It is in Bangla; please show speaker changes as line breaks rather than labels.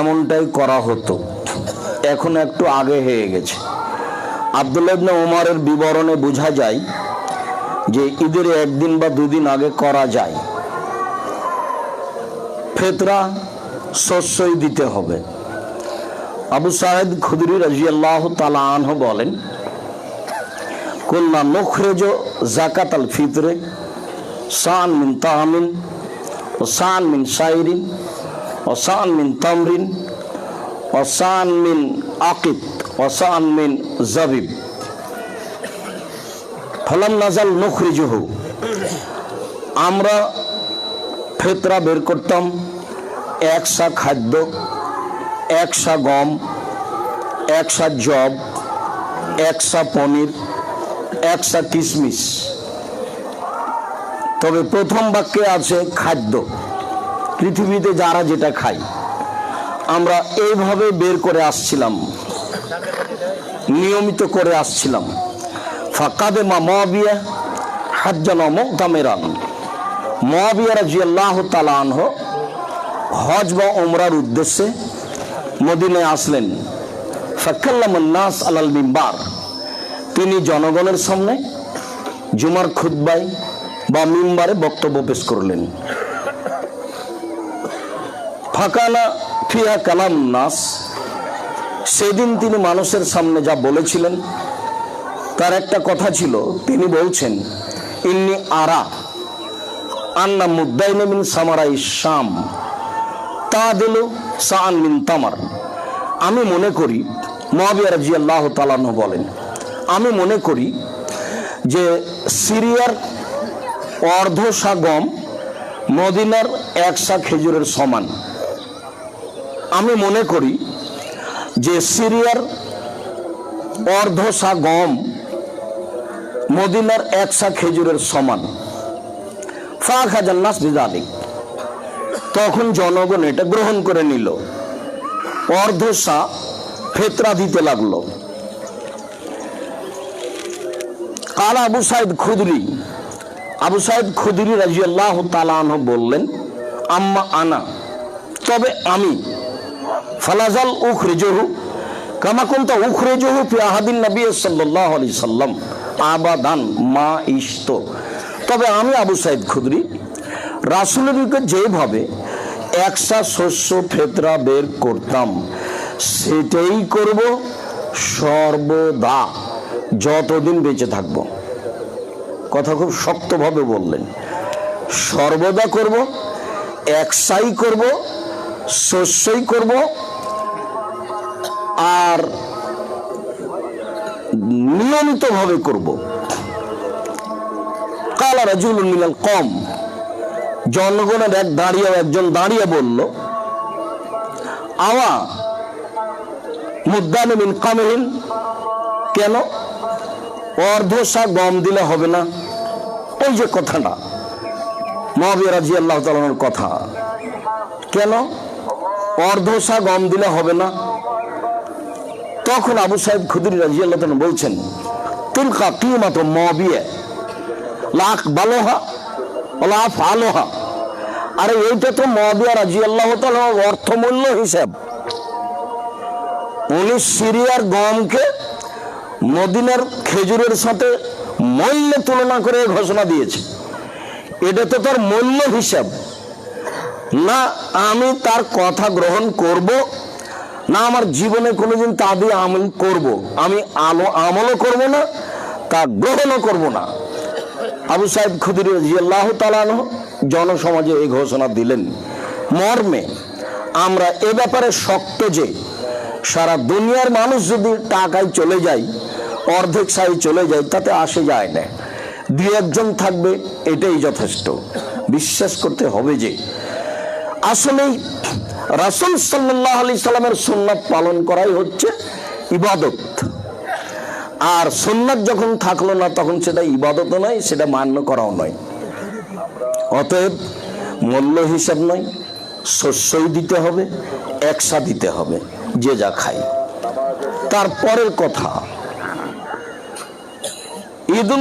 এমনটাই করা হতো। এখন একটু আগে হয়ে গেছে। আবদুল্লাহ ইবনে ওমরের বিবরণে বোঝা যায় যে ঈদের একদিন বা দুদিন আগে করা যায়। ফেতরা শস্যই দিতে হবে। আবু সাহেদ খুদরি রাজিয়াল্লাহ তালা আনহ বলেন কন্যা নখরেজ জাকাত আল ফিতরে, সান মিন তাহমিন, ও সান মিন সাইরিন ও সান মিন তামরিন ও সান মিন আকিত ও সান মিন জাবিব। ফলাম নাজাল নখরিজহ। আমরা ফেতরা বের করতাম একসা খাদ্য একসা গম একসা জব একসা পনির একসা কিশমিশ তবে প্রথম বাক্যে আছে খাদ্য। পৃথিবীতে যারা যেটা খায়, আমরা এইভাবে বের করে আসছিলাম, নিয়মিত করে আসছিলাম। ফাকাদে মা মহাবিয়া হাজ্জান মোকামেরান মহাবিয়া রাজি আল্লাহ তালানহ হজ বা ওমরার উদ্দেশ্যে মদিনায় আসলেন। ফাক্কাল্লাম নাস আলাল মিম্বার। তিনি জনগণের সামনে জুমার খুদ্বায় বা মিম্বারে বক্তব্য পেশ করলেন। ফাঁকানা ফিয়া কালাম নাস। সেদিন তিনি মানুষের সামনে যা বলেছিলেন, তার একটা কথা ছিল। তিনি বলছেন, ইন্নি আরা আন্না মুদ্দাইন মিন সামারাই শাম। তা দিল সান মিন তামার। আমি মনে করি মহাবিয়া রাজি আল্লাহ তালান্ন বলেন, আমি মনে করি যে সিরিয়ার অর্ধশা গম মদিনার একশা খেজুরের সমান। আমি মনে করি যে সিরিয়ার অর্ধশা গম মদিনার একশা খেজুরের সমান। ফা খাজান্নাস বিজালিক। তখন জনগণ এটা গ্রহণ করে নিল। অর্ধশা ফেতরা দিতে লাগল। কাল আবু সাইদ খুদরি, আবু সাইদ খুদরি রাজি আল্লাহ তালাহ বললেন, আম্মা আনা, তবে আমি ফালাজাল উখরিজহু, কামা কুনতা উখরিজহু ফি আহাদিন নবী সাল্লাল্লাহু আলাইহি সাল্লাম। আবাদান মা ইশত। তবে আমি আবু সাইদ খুদরি, রাসূলের নিকট যেভাবে একসা শস্য ফেতরা বের করতাম, সেটাই করব সর্বদা, যতদিন বেঁচে থাকব। কথা খুব শক্তভাবে বললেন। সর্বদা করব, একসাই করব, শস্যই করব আর নিয়মিতভাবে করব। কালা রাজুল মিলাল কম জনগণের এক দাঁড়িয়ে একজন দাঁড়িয়ে বলল, আওয়া মুদ্দান মিন কামেহিন? কেন? অর্ধশা গম দিলে হবে না। ওই যে কথাটা। মহাবীর রাজি আল্লাহ কথা। কেন? অর্ধশা গম দিলে হবে না? তখন আবু সাহেব খুদরি রাজি আল্লাহ বলছেন, তুলকা কিমাত মবিয়ে লাখ বালোহা লাফ আলোহা আরে এইটা তো মহাবিয়া রাজি আল্লাহ অর্থমূল্য হিসাব। উনি সিরিয়ার গমকে মদিনার খেজুরের সাথে মূল্য তুলনা করে ঘোষণা দিয়েছে। এটা তো তার মূল্য হিসাব। না, আমি তার কথা গ্রহণ করব না, আমার জীবনে কোনোদিন তা দিয়ে আমল করব। আমি আলো আমলও করব না, তা গ্রহণও করব না। আবু সাহেব খুদির আল্লাহ তালানো জনসমাজে এই ঘোষণা দিলেন, মর্মে আমরা এ ব্যাপারে শক্ত যে সারা দুনিয়ার মানুষ যদি টাকায় চলে যায়, অর্ধেক সাই চলে যায়, তাতে আসে যায় না। দুই একজন থাকবে, এটাই যথেষ্ট। বিশ্বাস করতে হবে যে আসলেই রাসুল সাল্লাহ আলি সাল্লামের সুন্নাত পালন করাই হচ্ছে ইবাদত। আর সুন্নাত যখন থাকল না, তখন সেটা ইবাদত নয়, সেটা মান্য করাও নয়। অতএব মূল্য হিসাব নয়, শস্যই দিতে হবে, একসা দিতে হবে, যে যা খায়। তারপরের কথা ঈদ